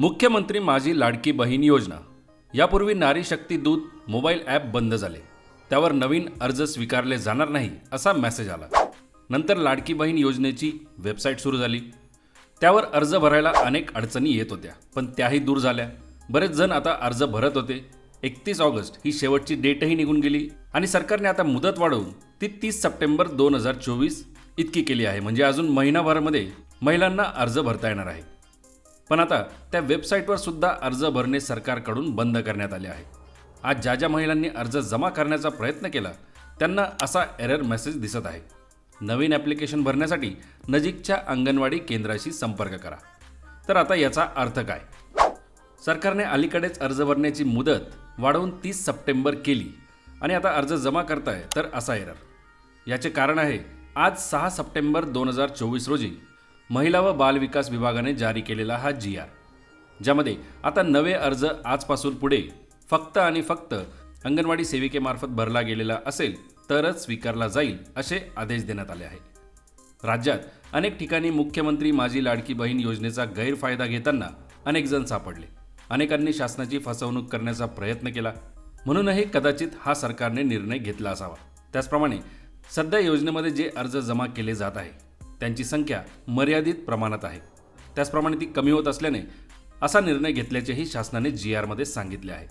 मुख्यमंत्री माझी लाडकी बहीण योजना. यापूर्वी नारी शक्ती दूत मोबाईल ॲप बंद झाले. त्यावर नवीन अर्ज स्वीकारले जाणार नाही असा मेसेज आला. नंतर लाडकी बहीण योजनेची वेबसाईट सुरू झाली. त्यावर अर्ज भरायला अनेक अडचणी येत होत्या पण त्याही दूर झाल्या. बरेच जण आता अर्ज भरत होते. एकतीस ऑगस्ट ही शेवटची डेटही निघून गेली आणि सरकारने आता मुदत वाढवून ती तीस सप्टेंबर दोन हजार चोवीस इतकी केली आहे. म्हणजे अजून महिनाभरामध्ये महिलांना अर्ज भरता येणार आहे. पण आता त्या वेबसाईटवर सुद्धा अर्ज भरणे सरकारकडून बंद करण्यात आले आहे. आज ज्या ज्या महिलांनी अर्ज जमा करण्याचा प्रयत्न केला त्यांना असा एरर मेसेज दिसत आहे. नवीन ॲप्लिकेशन भरण्यासाठी नजीकच्या अंगणवाडी केंद्राशी संपर्क करा. तर आता याचा अर्थ काय? सरकारने अलीकडेच अर्ज भरण्याची मुदत वाढवून तीस सप्टेंबर केली आणि आता अर्ज जमा करताय तर असा एरर. याचे कारण आहे आज सहा सप्टेंबर दोन हजार चोवीस रोजी महिला व बालविकास विभागाने जारी केलेला हा जी आर. ज्यामध्ये आता नवे अर्ज आजपासून पुढे फक्त आणि फक्त अंगणवाडी सेविकेमार्फत भरला गेलेला असेल तरच स्वीकारला जाईल असे आदेश देण्यात आले आहे राज्यात अनेक ठिकाणी मुख्यमंत्री माझी लाडकी बहीण योजनेचा गैरफायदा घेताना अनेक जण सापडले. अनेकांनी शासनाची फसवणूक करण्याचा प्रयत्न केला. म्हणूनही कदाचित हा सरकारने निर्णय घेतला असावा. त्याचप्रमाणे सध्या योजनेमध्ये जे अर्ज जमा केले जात आहे त्यांची संख्या मर्यादित प्रमाणात आहे. त्याचप्रमाणे ती कमी होत असल्याने असा निर्णय घेतल्याचेही शासनाने जी आरमध्ये सांगितले आहे.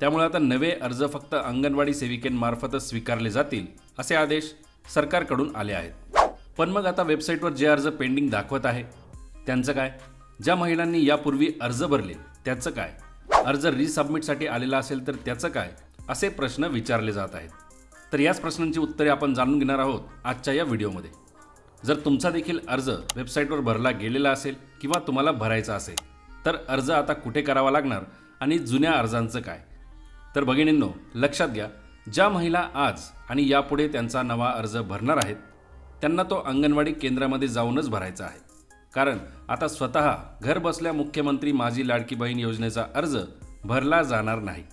त्यामुळे आता नवे अर्ज फक्त अंगणवाडी सेविकेंमार्फतच स्वीकारले जातील असे आदेश सरकारकडून आले आहेत. पण मग आता वेबसाईटवर जे अर्ज पेंडिंग दाखवत आहे त्यांचं काय? ज्या महिलांनी यापूर्वी अर्ज भरले त्याचं काय? अर्ज रिसबमिटसाठी आलेला असेल तर त्याचं काय? असे प्रश्न विचारले जात आहेत. तर याच प्रश्नांची उत्तरे आपण जाणून घेणार आहोत आजच्या या व्हिडिओमध्ये. जर तुमचा देखील अर्ज वेबसाईटवर भरला गेलेला असेल किंवा तुम्हाला भरायचा असेल तर अर्ज आता कुठे करावा लागणार आणि जुन्या अर्जांचं काय? तर भगिनींनो लक्षात घ्या ज्या महिला आज आणि यापुढे त्यांचा नवा अर्ज भरणार आहेत त्यांना तो अंगणवाडी केंद्रामध्ये जाऊनच भरायचा आहे. कारण आता स्वतः घर बसल्या मुख्यमंत्री माझी लाडकी बहीण योजनेचा अर्ज भरला जाणार नाही.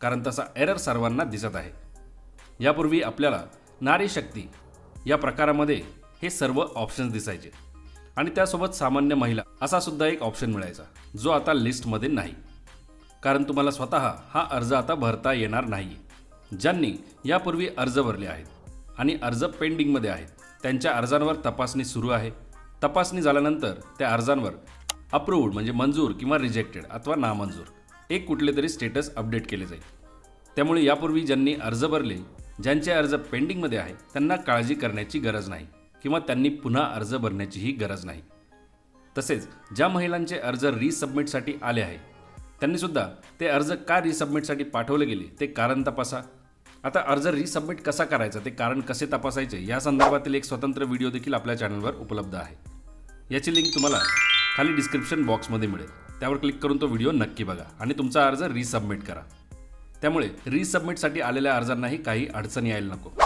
कारण तसा एरर सर्वांना दिसत आहे. यापूर्वी आपल्याला नारी शक्ती या प्रकारामध्ये हे सर्व ऑप्शन्स दिसायचे. आणि त्यासोबत सामान्य महिला असा सुद्धा एक ऑप्शन मिळायचा जो आता लिस्टमध्ये नाही. कारण तुम्हाला स्वतः हा अर्ज आता भरता येणार नाही ज्यांनी यापूर्वी अर्ज भरले आहेत आणि अर्ज पेंडिंगमध्ये आहेत त्यांच्या अर्जांवर तपासणी सुरू आहे. तपासणी झाल्यानंतर त्या अर्जांवर अप्रूव्ड म्हणजे मंजूर किंवा रिजेक्टेड अथवा नामंजूर एक कुठले तरी स्टेटस अपडेट केले जाईल. त्यामुळे यापूर्वी ज्यांनी अर्ज भरले ज्यांचे अर्ज पेंडिंगमध्ये आहे त्यांना काळजी करण्याची गरज नाही. किंवा त्यांनी पुन्हा अर्ज भरण्याचीही गरज नाही. तसेच ज्या महिलांचे अर्ज रिसबमिटसाठी आले आहे त्यांनीसुद्धा ते अर्ज का रिसबमिटसाठी पाठवले गेले ते कारण तपासा. आता अर्ज रिसबमिट कसा करायचा ते कारण कसे तपासायचे या संदर्भातील एक स्वतंत्र व्हिडिओ देखील आपल्या चॅनलवर उपलब्ध आहे. याची लिंक तुम्हाला खाली डिस्क्रिप्शन बॉक्समध्ये मिळेल. त्यावर क्लिक करून तो व्हिडिओ नक्की बघा आणि तुमचा अर्ज रिसबमिट करा. त्यामुळे रिसबमिटसाठी आलेल्या अर्जांनाही काही अडचण यायला नको.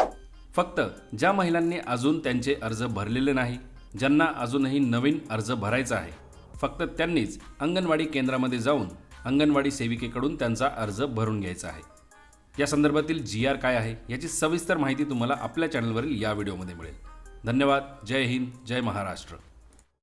फक्त ज्या महिलांनी अजून त्यांचे अर्ज भरलेले नाही ज्यांना अजूनही नवीन अर्ज भरायचा आहे फक्त त्यांनीच अंगणवाडी केंद्रामध्ये जाऊन अंगणवाडी सेविकेकडून त्यांचा अर्ज भरून घ्यायचा आहे. या संदर्भातील जी आर काय आहे याची सविस्तर माहिती तुम्हाला आपल्या चॅनलवरील या व्हिडिओमध्ये मिळेल. धन्यवाद. जय हिंद. जय महाराष्ट्र.